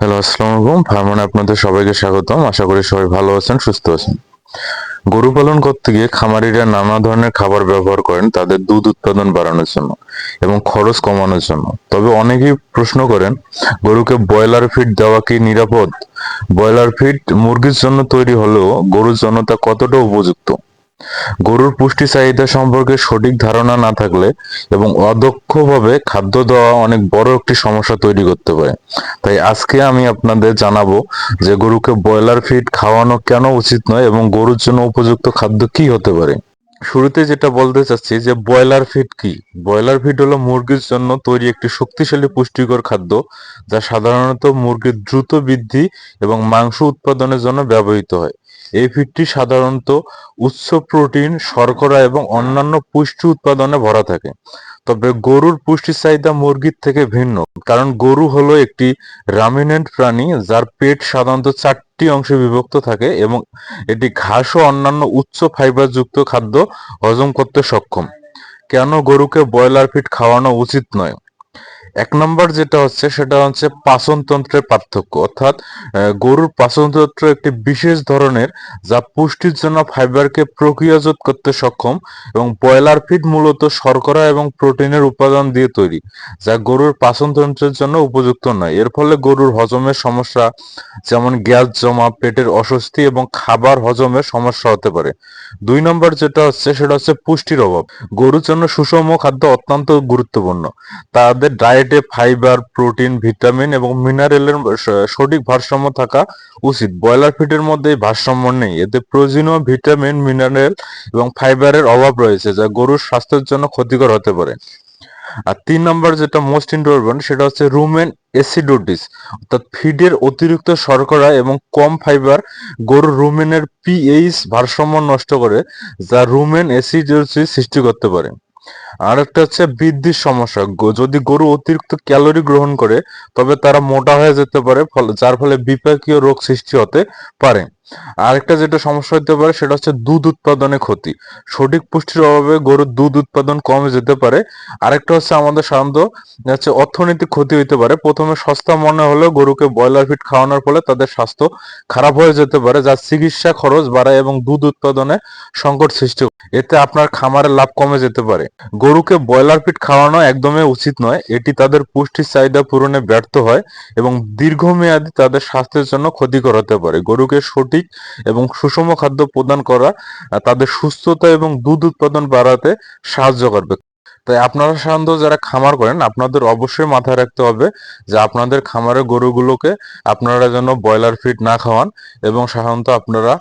Hello, আসসালামু আলাইকুম। ফার্মানে আপনাদের সবাইকে স্বাগতম। আশা করি সবাই ভালো আছেন, সুস্থ আছেন। গরু পালন করতে গিয়ে খামারিরা নানা ধরনের খাবার ব্যবহার করেন, তাদের দুধ উৎপাদন বাড়ানোর জন্য এবং খরচ কমানোর জন্য। তবে অনেকেই প্রশ্ন করেন, গরুকে ব্রয়লার ফিড দেওয়া কি নিরাপদ? ব্রয়লার ফিড মুরগির জন্য তৈরি হলেও গরুর জন্য তা কতটা উপযুক্ত? গরুর পুষ্টি চাহিদা সম্পর্কে সঠিক ধারণা না থাকলে এবং অদক্ষভাবে খাদ্য দেওয়া অনেক বড় একটি সমস্যা তৈরি করতে পারে। তাই আজকে আমি আপনাদের জানাব যে গরুকে ব্রয়লার ফিড খাওয়ানো কেন উচিত নয় এবং গরুর জন্য উপযুক্ত খাদ্য কি হতে পারে। শুরুতে যেটা বলতে চাচ্ছি যে ব্রয়লার ফিড কি? ব্রয়লার ফিড হলো মুরগির জন্য তৈরি একটি শক্তিশালী পুষ্টিকর খাদ্য যা সাধারণত মুরগির দ্রুত বৃদ্ধি এবং মাংস উৎপাদনের জন্য ব্যবহৃত হয়। এই ফিডটি সাধারণত উচ্চ প্রোটিন, শর্করা এবং অন্যান্য পুষ্টি উৎপাদনে ভরা থাকে। তবে গরুর পুষ্টি চাহিদা মুরগির থেকে ভিন্ন, কারণ গরু হলো একটি রামিনেন্ট প্রাণী, যার পেট সাধারণত চারটি অংশে বিভক্ত থাকে এবং এটি ঘাস ও অন্যান্য উচ্চ ফাইবারযুক্ত খাদ্য হজম করতে সক্ষম। কেন গরুকে ব্রয়লার ফিড খাওয়ানো উচিত নয়? এক নম্বর যেটা হচ্ছে, সেটা হচ্ছে পাচনতন্ত্রের পার্থক্য। অর্থাৎ গরুর পাচনতন্ত্র একটি বিশেষ ধরনের যা পুষ্টির জন্য ফাইবারকে প্রক্রিয়াজাত করতে সক্ষম এবং ব্রয়লার ফিড মূলত শর্করা এবং প্রোটিনের উপাদান দিয়ে তৈরি, যা গরুর পাচনতন্ত্রের জন্য উপযুক্ত নয়। এর ফলে গরুর হজমের সমস্যা, যেমন গ্যাস জমা, পেটের অস্বস্তি এবং খাবার হজমের সমস্যা হতে পারে। দুই নম্বর যেটা হচ্ছে, সেটা হচ্ছে পুষ্টির অভাব। গরুর জন্য সুষম খাদ্য অত্যন্ত গুরুত্বপূর্ণ। তাদের ডায়েটে ফাইবার, প্রোটিন, ভিটামিন এবং মিনারেলের সঠিক ভারসাম্য থাকা উচিত। ব্রয়লার ফিডের মধ্যে ভারসাম্য নেই। এতে প্রয়োজনীয় ভিটামিন, মিনারেল এবং ফাইবারের অভাব রয়েছে, যা গরুর স্বাস্থ্যের জন্য ক্ষতিকর হতে পারে। আর তিন নম্বর যেটা মোস্ট ইম্পর্টেন্ট সেটা হচ্ছে রুমেন অ্যাসিডোটিস অর্থাৎ ফিডের অতিরিক্ত শর্করা এবং কম ফাইবার গরুর রুমেনের পিএইচ ভারসাম্য নষ্ট করে, যা রুমেন অ্যাসিডোসিস সৃষ্টি করতে পারে। আর একটা হচ্ছে বৃদ্ধির সমস্যা। যদি গরু অতিরিক্ত ক্যালোরি গ্রহণ করে, তবে তারা মোটা হয়ে যেতে পারে, ফলে, যার ফলে বিপাকীয় রোগ সৃষ্টি হতে পারে। আরেকটা যেটা সমস্যা হতে পারে, সেটা হচ্ছে দুধ উৎপাদনে ক্ষতি। সঠিক পুষ্টির অভাবে গরুর দুধ উৎপাদন কমে যেতে পারে। আরেকটা হচ্ছে আমাদের সাধারণত, হচ্ছে অর্থনৈতিক ক্ষতি হতে পারে। প্রথমে সস্তা মনে হলেও গরুকে ব্রয়লার, ফিড খাওয়ানোর ফলে তাদের স্বাস্থ্য খারাপ হয়ে যেতে পারে, যা চিকিৎসা খরচ বাড়ায় এবং দুধ উৎপাদনে সংকট সৃষ্টি। এতে আপনার খামারের লাভ কমে যেতে পারে। গরুকে ব্রয়লার ফিড খাওয়ানো একদমই উচিত নয়। এটি তাদের পুষ্টির চাহিদা পূরণে ব্যর্থ হয় এবং দীর্ঘমেয়াদী তাদের স্বাস্থ্যের জন্য ক্ষতিকর হতে পারে। গরুকে সঠিক এবং সুষম খাদ্য প্রদান করা, তাদের সুস্থতা এবং দুধ উৎপাদন বাড়াতে সাহায্য করবে। তাই আপনারা সাধারণত যারা খামার করেন, আপনাদের অবশ্যই মাথায় রাখতে হবে যে আপনাদের খামারের গরুগুলোকে আপনারা যেন ব্রয়লার ফিড না খাওয়ান এবং সাধারণত আপনারা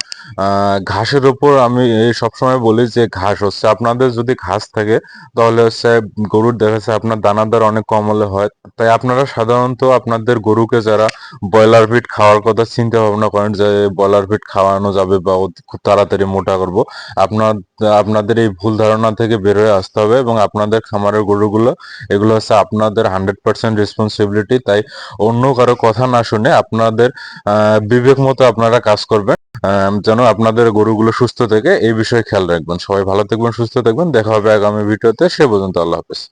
ঘাসের উপর আমি সবসময় বলি যে ঘাস হচ্ছে, আপনাদের যদি ঘাস থাকে তাহলে হচ্ছে গরুর দেখা যাচ্ছে আপনার দানাদার অনেক কম হলে হয়। তাই আপনারা সাধারণত আপনাদের গরুকে যারা ব্রয়লার ফিড খাওয়ার কথা চিন্তা ভাবনা করেন যে ব্রয়লার ফিড খাওয়ানো যাবে বা খুব তাড়াতাড়ি মোটা করব। আপনার, আপনাদের এই ভুল ধারণা থেকে বের হয়ে আসতে হবে এবং আপনাদের খামারের গরুগুলো, এগুলো হচ্ছে আপনাদের হান্ড্রেড পার্সেন্ট রেসপন্সিবিলিটি তাই অন্য কারও কথা না শুনে আপনাদের বিবেক মতো আপনারা কাজ করবেন যেন আপনাদের গরুগুলো সুস্থ থেকে এই বিষয়ে খেয়াল রাখবেন। সবাই ভালো থাকবেন, সুস্থ থাকবেন। দেখা হবে আগামী ভিডিওতে। সে পর্যন্ত আল্লাহ হাফেজ।